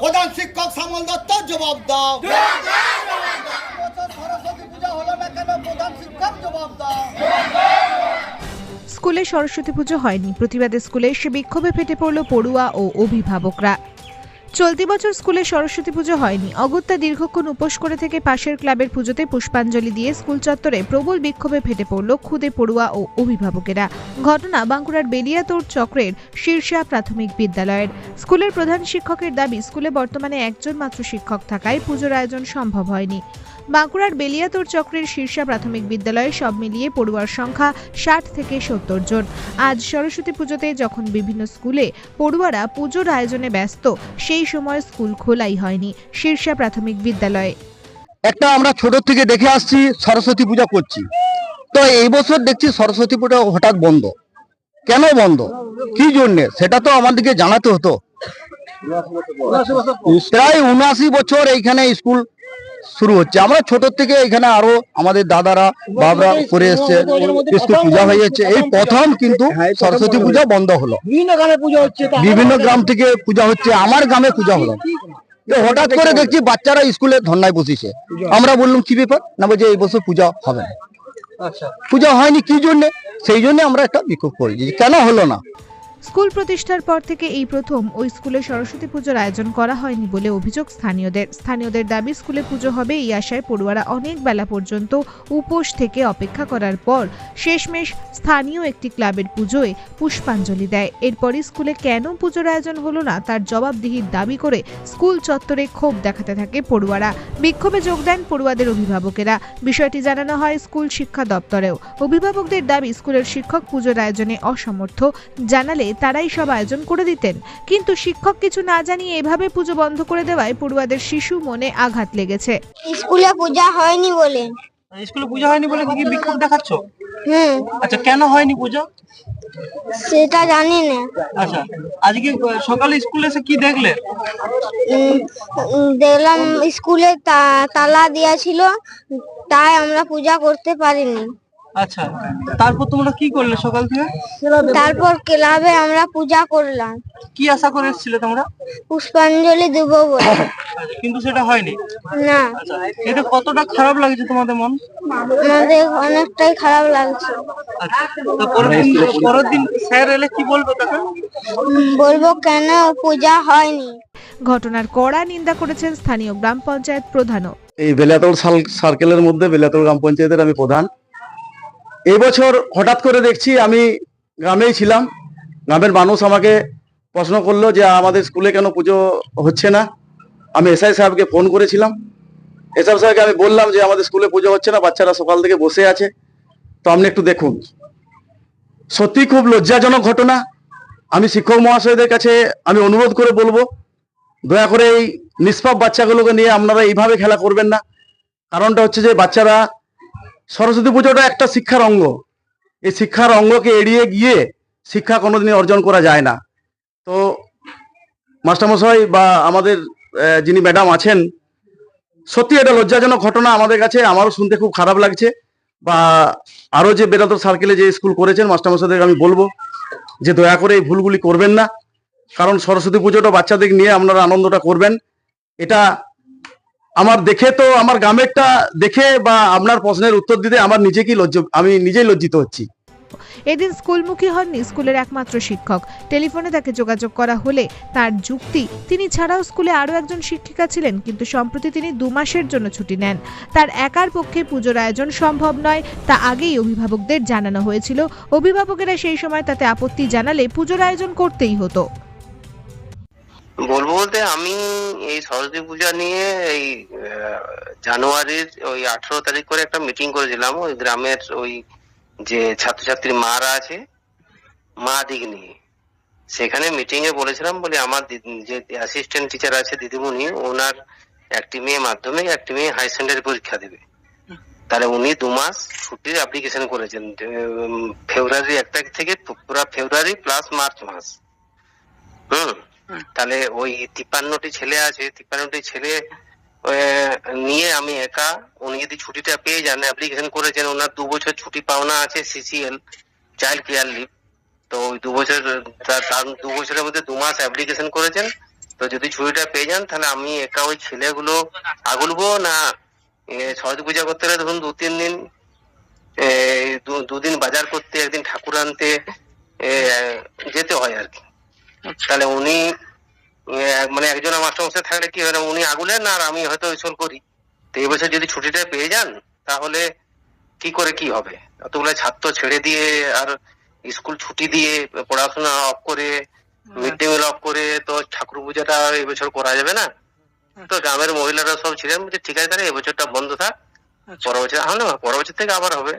প্রধান শিক্ষক শ্যামল দত্ত জবাব দাও। সরস্বতী পূজা হলো না কেন প্রধান শিক্ষক জবাব দাও স্কুলে সরস্বতী পুজো হয়নি। প্রতিবাদে স্কুলে এসে বিক্ষোভে ফেটে পড়ল পড়ুয়া ও অভিভাবকরা। চলতি বছর স্কুলে সরস্বতী পুজো হয়নি। অগত্যা দীর্ঘক্ষণ উপোস করে থেকে পাশের ক্লাবের পুজোতে পুষ্পাঞ্জলি দিয়ে স্কুল চত্বরে প্রবল বিক্ষোভে ফেটে পড়ল খুদে পড়ুয়া ও অভিভাবকেরা। ঘটনা বাঁকুড়ার বেলিয়াতোড় চক্রের শীর্ষা প্রাথমিক বিদ্যালয়ের। স্কুলের প্রধান শিক্ষকের দাবি, স্কুলে বর্তমানে একজন মাত্র শিক্ষক থাকায় পুজোর আয়োজন সম্ভব হয়নি। বাঁকুড়ার বেলিয়াতোড় চক্রের শীর্ষা প্রাথমিক বিদ্যালয়ে সব মিলিয়ে পড়ুয়ার সংখ্যা ষাট থেকে সত্তর জন। আজ সরস্বতী পুজোতে যখন বিভিন্ন স্কুলে পড়ুয়ারা পুজোর আয়োজনে ব্যস্ত, সেই সময় স্কুল খোলাই হয়নি, শীর্ষা প্রাথমিক বিদ্যালয়ে। একটা আমরা ছোট থেকে দেখে আসছি, সরস্বতী পূজা করছি। তো এই বছর দেখছি সরস্বতী পূজা হঠাৎ বন্ধ। কেন বন্ধ? কি জন্যে? সেটা তো আমাদেরকে জানাতে হতো। প্রায় উনআশি বছর এইখানে স্কুল শুরু হচ্ছে। আমরা ছোট থেকে এখানে আরও আমাদের দাদারা বাবরা করে এসছে। স্কুল পূজা হয়ে যাচ্ছে। এই প্রথম কিন্তু সরস্বতী পূজা বন্ধ হলো। বিভিন্ন গ্রামে পুজো হচ্ছে বিভিন্ন গ্রাম থেকে পূজা হচ্ছে। আমার গ্রামে পূজা হলো। হঠাৎ করে দেখছি বাচ্চারা স্কুলে ধর্নায় বসেছে। আমরা বললাম কি ব্যাপার? না বলছে এই বছর পূজা হবে না। আচ্ছা। পূজা হয়নি কি জন্য? সেই জন্য আমরা একটা বিক্ষোভ করেছি। কেন হলো না? স্কুল প্রতিষ্ঠার পর থেকে এই প্রথম ওই স্কুলে সরস্বতী পুজোর আয়োজন করা হয়নি বলে অভিযোগ স্থানীয়দের। স্থানীয়দের দাবি, স্কুলে পুজো হবে এই আশায় পড়ুয়ারা অনেক বেলা পর্যন্ত উপোস থেকে অপেক্ষা করার পর শেষমেশ স্থানীয় একটি ক্লাবের পুজোয় পুষ্পাঞ্জলি দেয়। এরপরই স্কুলে কেন পুজোর আয়োজন হলো না তার জবাবদিহির দাবি করে স্কুল চত্বরে ক্ষোভ দেখাতে থাকে পড়ুয়ারা। বিক্ষোভে যোগ দেন পড়ুয়াদের অভিভাবকেরা। বিষয়টি জানানো হয় স্কুল শিক্ষা দপ্তরেও। অভিভাবকদের দাবি, স্কুলের শিক্ষক পুজোর আয়োজনে অসমর্থ। জানালে তারাই সব আয়োজন করে দিতেন। কিন্তু শিক্ষক কিছু না জানিয়ে এভাবে পুজো বন্ধ করে দেওয়ায় পড়ুয়াদের শিশু মনে আঘাত লেগেছে। স্কুলে পূজা হয়নি বলে। স্কুলে পুজো হয়নি বলে কি বিক্ষোভ দেখাচ্ছ? হুম। আচ্ছা কেন হয়নি পুজো? সেটা জানি না। আচ্ছা আজকে সকালে স্কুলে এসে কি দেখলে? দেখলাম স্কুলে তা- তালা দেওয়া ছিল তাই আমরা পূজা করতে পারিনি। আচ্ছা তারপর তোমরা কি করলে সকাল থেকে? তারপর ক্লাবে আমরা পূজা করলাম। কি আশা করে এসেছিলে তোমরা? পুষ্পাঞ্জলি দেব বলে। কিন্তু সেটা হয়নি। না। আচ্ছা এটা কতটা খারাপ লাগছে তোমাদের মন? আমাদের অনেকটাই খারাপ লাগছে। আচ্ছা পরের দিন পরের দিন স্যার এলে কি বলবে উম, বলব কেন পূজা হয়নি? ঘটনার কড়া নিন্দা করেছেন স্থানীয় গ্রাম পঞ্চায়েত প্রধানও। এই বেলাতোড় সার্কেলের মধ্যে বেলাতোড় গ্রাম পঞ্চায়েতের আমি প্রধান। এই বছর হঠাৎ করে দেখছি আমি গ্রামেই ছিলাম। গ্রামের মানুষ আমাকে প্রশ্ন করল যে, আমাদের স্কুলে কেন পুজো হচ্ছে না? আমি এসআই সাহেবকে ফোন করেছিলাম। এসআই সাহেবকে আমি বললাম যে, আমাদের স্কুলে পুজো হচ্ছে না, বাচ্চারা সকাল থেকে বসে আছে। তো আপনি একটু দেখুন। সত্যি খুব লজ্জাজনক ঘটনা। আমি শিক্ষক মহাশয়দের কাছে আমি অনুরোধ করে বলব, দয়া করে এই নিষ্পাপ বাচ্চাগুলোকে নিয়ে আপনারা এইভাবে খেলা করবেন না। কারণটা হচ্ছে যে, বাচ্চারা সরস্বতী পুজোটা একটা শিক্ষার অঙ্গ। এই শিক্ষার অঙ্গকে এড়িয়ে গিয়ে শিক্ষা কোনোদিনই অর্জন করা যায় না। তো মাস্টারমশাই বা আমাদের যিনি ম্যাডাম আছেন, সত্যি এটা লজ্জাজনক ঘটনা আমাদের কাছে, আমারও শুনতে খুব খারাপ লাগছে। বা আরও যে বেরাদর সার্কেলে যে স্কুল করেছেন মাস্টারমশাইদেরকে আমি বলব যে দয়া করে এই ভুলগুলি করবেন না। কারণ সরস্বতী পুজোটা বাচ্চাদের নিয়ে আপনারা আনন্দটা করবেন। এটা আমার দেখে তো আমার গ্রামেরটা দেখে বা আপনার প্রশ্নের উত্তর দিতে আমার নিজেকেই লজ্জ আমি নিজেই লজ্জিত হচ্ছি। এদিন স্কুলমুখী হননি স্কুলের একমাত্র শিক্ষক। টেলিফোনে তাকে যোগাযোগ করা হলে তার যুক্তি তিনি ছাড়াও স্কুলে আরও একজন শিক্ষিকা ছিলেন কিন্তু সম্প্রতি তিনি দু মাসের জন্য ছুটি নেন। তার একার পক্ষে পুজোর আয়োজন সম্ভব নয় তা আগেই অভিভাবকদের জানানো হয়েছিল। অভিভাবকেরা সেই সময় তাতে আপত্তি জানালে পুজোর আয়োজন করতেই হতো। বলব বলতে আমি এই সরস্বতী পূজা নিয়ে এই জানুয়ারির ওই আঠারো তারিখ করে একটা মিটিং করেছিলাম, ওই গ্রামের ওই যে ছাত্রছাত্রী মারা আছে, মা দিক নিয়ে। সেখানে মিটিং এ বলেছিলাম, বলে আমার যে অ্যাসিস্ট্যান্ট টিচার আছে দিদিমণি, ওনার একটি মেয়ে মাধ্যমিক একটি মেয়ে হাই সেকেন্ডারি পরীক্ষা দেবে। তাহলে উনি দু মাস ছুটির অ্যাপ্লিকেশন করেছেন ফেব্রুয়ারি এক তারিখ থেকে পুরো ফেব্রুয়ারি প্লাস মার্চ মাস। হুম। তাহলে ওই তিপ্পান্নটি ছেলে আছে, তিপ্পান্নটি ছেলে নিয়ে আমি একা, উনি যদি ছুটিটা পেয়ে যান অ্যাপ্লিকেশন করেছেন, ওনার দু বছর ছুটি পাওনা আছে সিসিএল চাইল্ড কেয়ার লিভ তো ওই দু বছর, তার দু বছরের মধ্যে দু মাস অ্যাপ্লিকেশন করেছেন। তো যদি ছুটিটা পেয়ে যান, তাহলে আমি একা ওই ছেলেগুলো আগুলবো না সরস্বতী পূজা করতে গেলে ধরুন দু তিন দিন দুদিন বাজার করতে, একদিন ঠাকুর আনতে যেতে হয় আর কি। তাহলে উনি মানে একজন মাস্টারমশাই থাকলে কি হয় না উনি আগুলেন আর আমি হয়তো স্কুল করি। তো এবছর যদি ছুটিটা পেয়ে যান তাহলে কি করে কি হবে? অতগুলো ছাত্র ছেড়ে দিয়ে আর স্কুল ছুটি দিয়ে পড়াশোনা অফ করে মিড ডে মিল অফ করে তো ঠাকুর পূজাটা এবছর করা যাবে না? তো গ্রামের মহিলারা সব ছিলেন ঠিক আছে তাহলে এবছরটা বন্ধ থাক। আচ্ছা। পরের বছর হ্যাঁ না পরের বছর থেকে আবার হবে।